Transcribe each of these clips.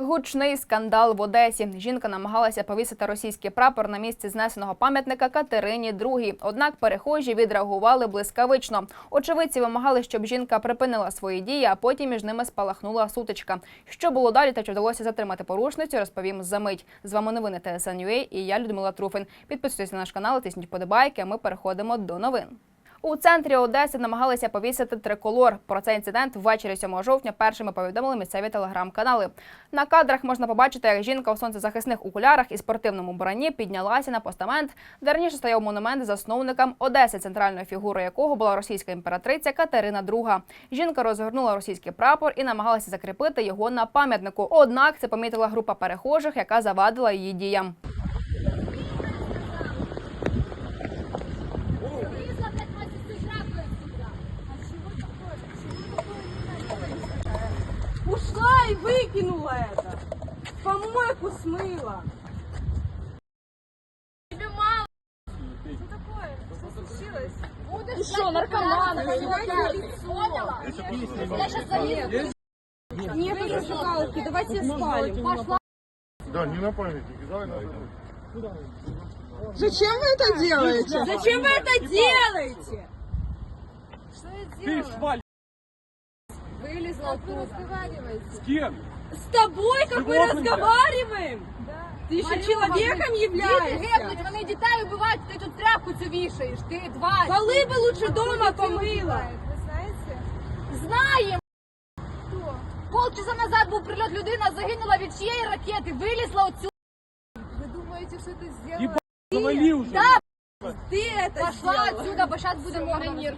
Гучний скандал в Одесі. Жінка намагалася повісити російський прапор на місці знесеного пам'ятника Катерині II. Однак перехожі відреагували блискавично. Очевидці вимагали, щоб жінка припинила свої дії, а потім між ними спалахнула сутичка. Що було далі та чи вдалося затримати порушницю, розповім за мить. З вами новини ТСН.UA і я Людмила Труфин. Підписуйтесь на наш канал, тисніть вподобайки. а Ми переходимо до новин. У центрі Одеси намагалися повісити триколор. Про цей інцидент ввечері 7 жовтня першими повідомили місцеві телеграм-канали. На кадрах можна побачити, як жінка у сонцезахисних окулярах і спортивному броні піднялася на постамент, де раніше стояв монумент засновникам Одеси, центральною фігурою якого була російська імператриця Катерина II. Жінка розгорнула російський прапор і намагалася закріпити його на пам'ятнику. Однак це помітила група перехожих, яка завадила її діям. И выкинула это. В Помойку смыла. Тебе мало. Что такое? Что случилось? Ты что, наркоман? Поняла? Я сейчас заеду. Нет уже шоколадки, давайте спалим. Пошла. Да, не на памятнике, давай на Зачем вы это делаете? Зачем вы это делаете? Что я делаю? Вылезла оттуда. С кем? С тобой, как мы Животными. разговариваем? Ты еще человеком Діти являешься? гибнуть, вони дітей вбивають, ти тут тряпку цю вішаєш, ти тварь. Полы бы лучше дома помыла. Знаємо. Полчаса назад був прильот, людина загинула від чиєї ракети, вилізла оцю. Ебать, завали уже. Да, Ты это пошла сделала. отсюда, бо зараз будемо на нерві.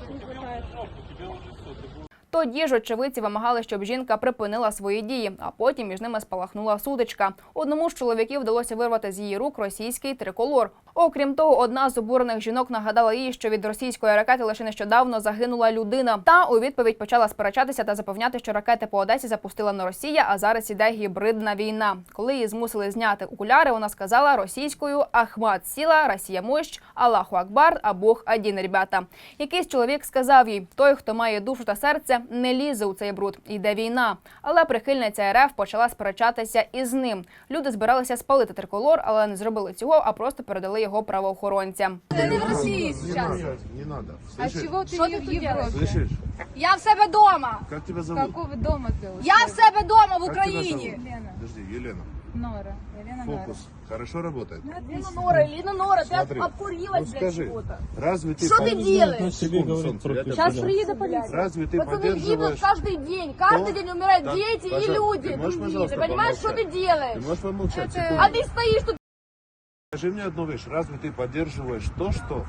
Тоді ж очевидці вимагали, щоб жінка припинила свої дії, а потім між ними спалахнула сутичка. Одному з чоловіків вдалося вирвати з її рук російський триколор. Окрім того, одна з обурених жінок нагадала їй, що від російської ракети лише нещодавно загинула людина. Та у відповідь почала сперечатися та запевняти, що ракети по Одесі запустила не Росія, а зараз іде гібридна війна. Коли її змусили зняти окуляри, вона сказала російською Ахмат сіла, Росія мощ, Аллаху Акбар, а Бог один, ребята. Якийсь чоловік сказав їй: той, хто має душу та серце, не лізе у цей бруд. Йде війна. Але прихильниця РФ почала сперечатися із ним. Люди збиралися спалити триколор, але не зробили цього, а просто передали його правоохоронцям. Не надо, не надо. Слышишь? Що ти тут робиш? Слышишь? Я в себе дома. Как тебя зовут? Я в себе дома в Україні. Подожди, Елена. Нора. Елена Фокус. Хорошо работает? Ліна Нора, Ліна Нора, ти Смотри. обкурилась, Ну блядь, скажи, чего-то. разве ты... Что ты делаешь? Секунду, солнце, я тебя Сейчас понял. приедет полиция. Разве ты Пацаны гибнут поддерживаешь... каждый день. Каждый день умирают Так, дети и пожалуйста, люди ты можешь, другие. пожалуйста, Ты понимаешь, что ты помолчать? делаешь? Ты можешь помолчать А секунду? ты стоишь тут Скажи мне одну вещь. Разве ты поддерживаешь то, что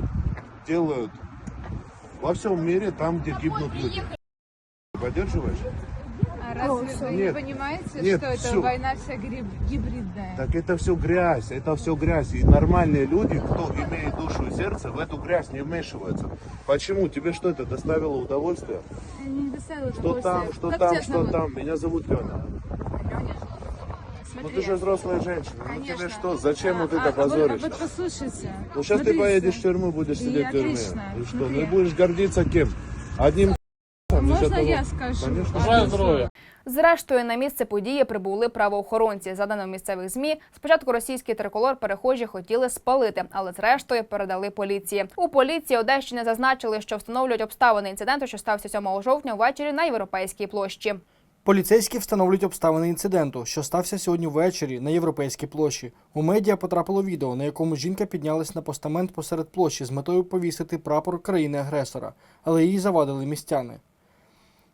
делают во всем мире, там, где гибнут люди? Ты поддерживаешь? А разве вы Нет. не понимаете, Нет, что это всё. война вся гибридная? Так это все грязь, это все грязь. И нормальные люди, кто имеет душу и сердце, в эту грязь не вмешиваются. Почему? Тебе что это доставило удовольствие? Не доставило Что там, что Как там, что зовут? там? Меня зовут Лена. Ну Смотри. ты же взрослая женщина. Ну тебе что? Зачем вот А, это а, вот- позоришь? Вот, послушайте. Ну сейчас ты Смотрите. поедешь в тюрьму, будешь И сидеть в тюрьме. отлично. И что? Смотри. Ну будешь гордиться кем? Одним Можно я скажу? Конечно. Здоров'я. Зрештою, на місце події прибули правоохоронці. За даними місцевих змі, спочатку російський триколор перехожі хотіли спалити, але зрештою передали поліції. У поліції Одещини зазначили, що встановлюють обставини інциденту, що стався 7 жовтня ввечері на європейській площі. Поліцейські встановлюють обставини інциденту, що стався сьогодні ввечері на європейській площі. У медіа потрапило відео, на якому жінка піднялась на постамент посеред площі з метою повісити прапор країни-агресора, але її завадили містяни.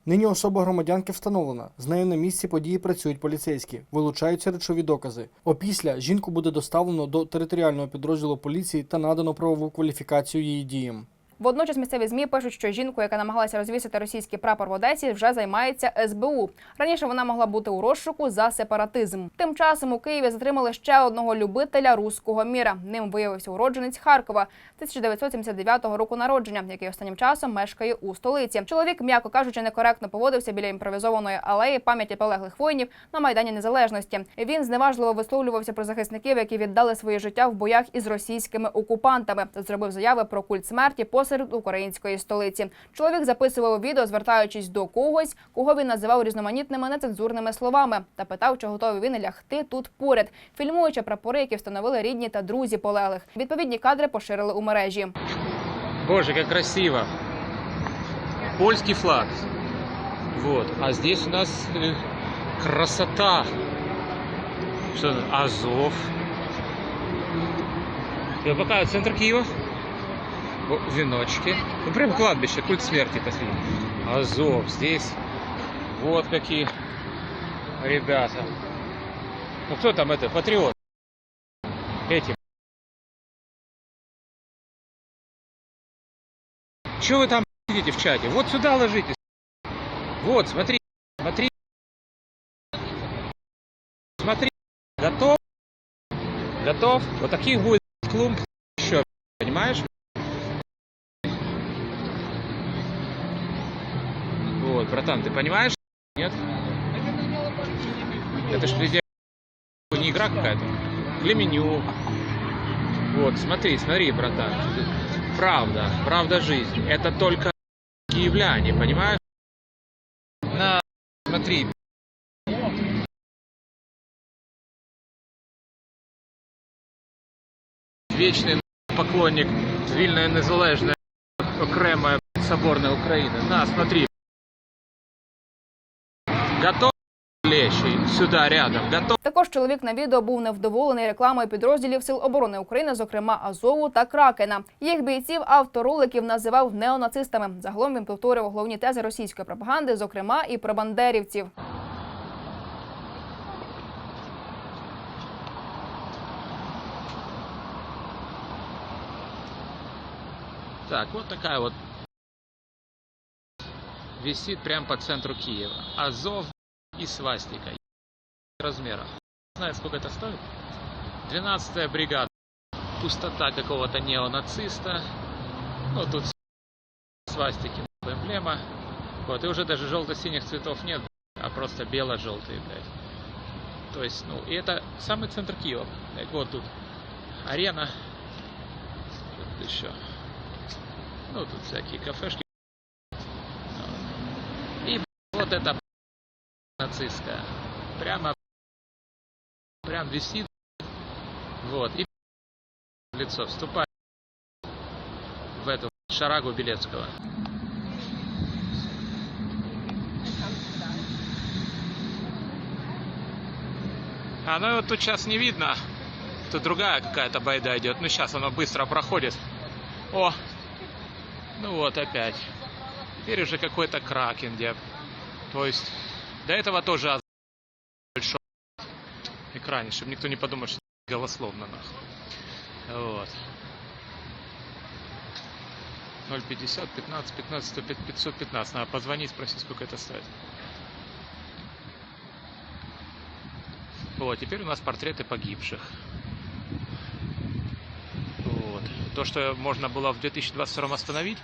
Нині особа громадянки встановлена. З нею на місці події працюють поліцейські, вилучаються речові докази. Опісля жінку буде доставлено до територіального підрозділу поліції та надано правову кваліфікацію її діям. Водночас місцеві змі пишуть, що жінку, яка намагалася розвісити російський прапор в Одесі, вже займається СБУ. Раніше вона могла бути у розшуку за сепаратизм. Тим часом у Києві затримали ще одного любителя руського міра. Ним виявився уродженець Харкова 1979 року народження, який останнім часом мешкає у столиці. Чоловік, м'яко кажучи, некоректно поводився біля імпровізованої алеї пам'яті полеглих воїнів на майдані Незалежності. Він зневажливо висловлювався про захисників, які віддали своє життя в боях із російськими окупантами. Зробив заяви про культ смерті, посеред української столиці. Чоловік записував відео, звертаючись до когось, кого він називав різноманітними нецензурними словами, та питав, чи готовий він лягти тут поряд, фільмуючи прапори, які встановили рідні та друзі полеглих. Відповідні кадри поширили у мережі. Боже, как красиво. Польский флаг. Вот. А здесь у нас э, красота. Азов. Вот пока центр Киева. Веночки. Ну, прям кладбище, культ смерти посмотри. Азов. Здесь вот какие ребята. Ну кто там это? Патриот. Эти. Чего вы там сидите в чате? Вот сюда ложитесь. Вот, смотри, смотри. Смотри. Готов? Готов? Вот таких будет клумб еще, понимаешь? братан, ты понимаешь? Нет? Это ж везде не игра какая-то. Для меню. Вот, смотри, смотри, братан. Правда, правда жизнь. Это только киевляне, понимаешь? На, смотри. Вечный поклонник вільної незалежної окремої соборної України. На, смотри. Готов сюда рядом? Готов? Також чоловік на відео був невдоволений рекламою підрозділів Сил оборони України, зокрема Азову та Кракена. Їх бійців автор роликів називав неонацистами. Загалом він повторював головні тези російської пропаганди, зокрема і про бандерівців. Так, вот такая вот висит прямо по центру Киева. Азов и свастика. Размера. Не знаю, сколько это стоит. 12-я бригада. Пустота какого-то неонациста. Ну, тут свастики, эмблема. Вот, и уже даже желто-синих цветов нет, а просто бело-желтые, блядь. То есть, ну, и это самый центр Киева. Так вот тут арена. Тут еще? Ну, тут всякие кафешки. И вот это нацистская. Прямо прям висит. Вот. И лицо вступает в эту шарагу Белецкого. А ну вот тут сейчас не видно. Тут другая какая-то байда идет. Ну сейчас оно быстро проходит. О, ну вот опять. Теперь уже какой-то кракен, где... То есть до этого тоже большой экране, чтобы никто не подумал, что голословно нахуй. Вот. 050 15 15 105 515. Надо позвонить, спросить, сколько это стоит. Вот, теперь у нас портреты погибших. Вот. То, что можно было в 2022 остановить,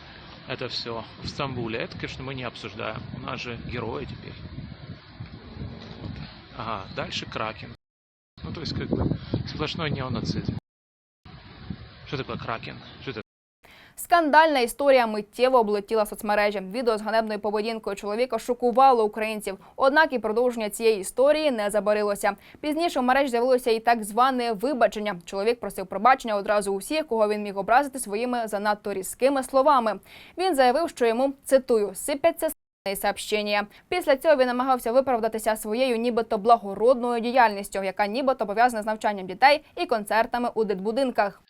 это все в Стамбуле. Это, конечно, мы не обсуждаем. У нас же герои теперь. Ага, дальше Кракен. Ну, то есть, как бы, сплошной неонацизм. Что такое Кракен? Что это? Скандальна історія миттєво облетіла соцмережі. Відео з ганебною поведінкою чоловіка шокувало українців. Однак і продовження цієї історії не забарилося. Пізніше в мережі з'явилося і так зване вибачення. Чоловік просив пробачення одразу у всіх, кого він міг образити своїми занадто різкими словами. Він заявив, що йому цитую сипяться сообщення. Після цього він намагався виправдатися своєю нібито благородною діяльністю, яка нібито пов'язана з навчанням дітей і концертами у дитбудинках.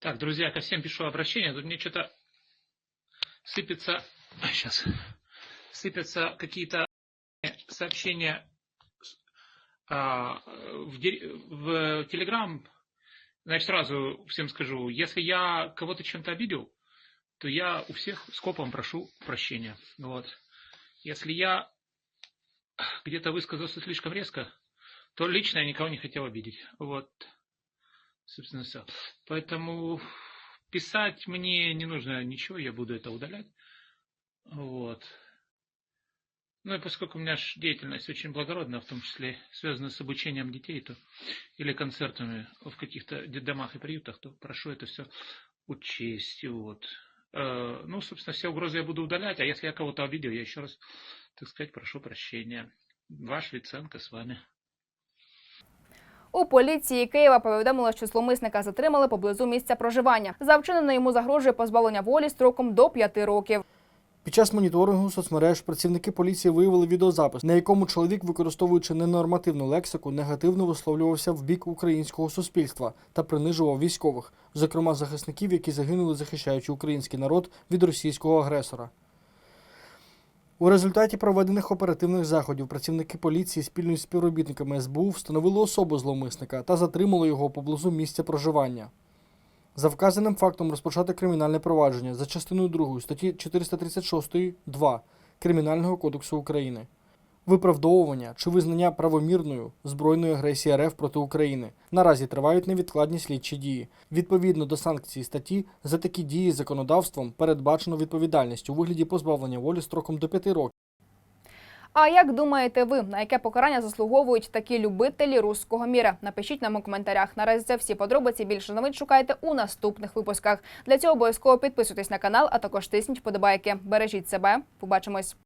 Так, друзья, ко всем пишу обращение. Тут мне что-то сыпется... Сейчас. Сыпятся какие-то сообщения а, в, в Телеграм. Значит, сразу всем скажу, если я кого-то чем-то обидел, то я у всех скопом прошу прощения. Вот. Если я где-то высказался слишком резко, то лично я никого не хотел обидеть. Вот. Собственно, все. Поэтому писать мне не нужно ничего, я буду это удалять. Вот. Ну и поскольку у меня деятельность очень благородная, в том числе связанная с обучением детей, то или концертами в каких-то детдомах и приютах, то прошу это все учесть. Вот. Э, ну, собственно, все угрозы я буду удалять, а если я кого-то обидел, я еще раз, так сказать, прошу прощения. Ваш Виценко с вами. У поліції Києва повідомили, що зловмисника затримали поблизу місця проживання. За вчинене йому загрожує позбавлення волі строком до 5 років. Під час моніторингу соцмереж працівники поліції виявили відеозапис, на якому чоловік, використовуючи ненормативну лексику, негативно висловлювався в бік українського суспільства та принижував військових, зокрема захисників, які загинули, захищаючи український народ від російського агресора. У результаті проведених оперативних заходів працівники поліції спільно з співробітниками СБУ встановили особу зловмисника та затримали його поблизу місця проживання. За вказаним фактом розпочати кримінальне провадження за частиною 2 статті 436.2 Кримінального кодексу України. Виправдовування чи визнання правомірною збройної агресії РФ проти України. Наразі тривають невідкладні слідчі дії. Відповідно до санкцій статті, за такі дії законодавством передбачено відповідальність у вигляді позбавлення волі строком до 5 років. А як думаєте ви, на яке покарання заслуговують такі любителі руського міра? Напишіть нам у коментарях. Наразі це всі подробиці. Більше новин шукайте у наступних випусках. Для цього обов'язково підписуйтесь на канал, а також тисніть вподобайки. Бережіть себе. Побачимось.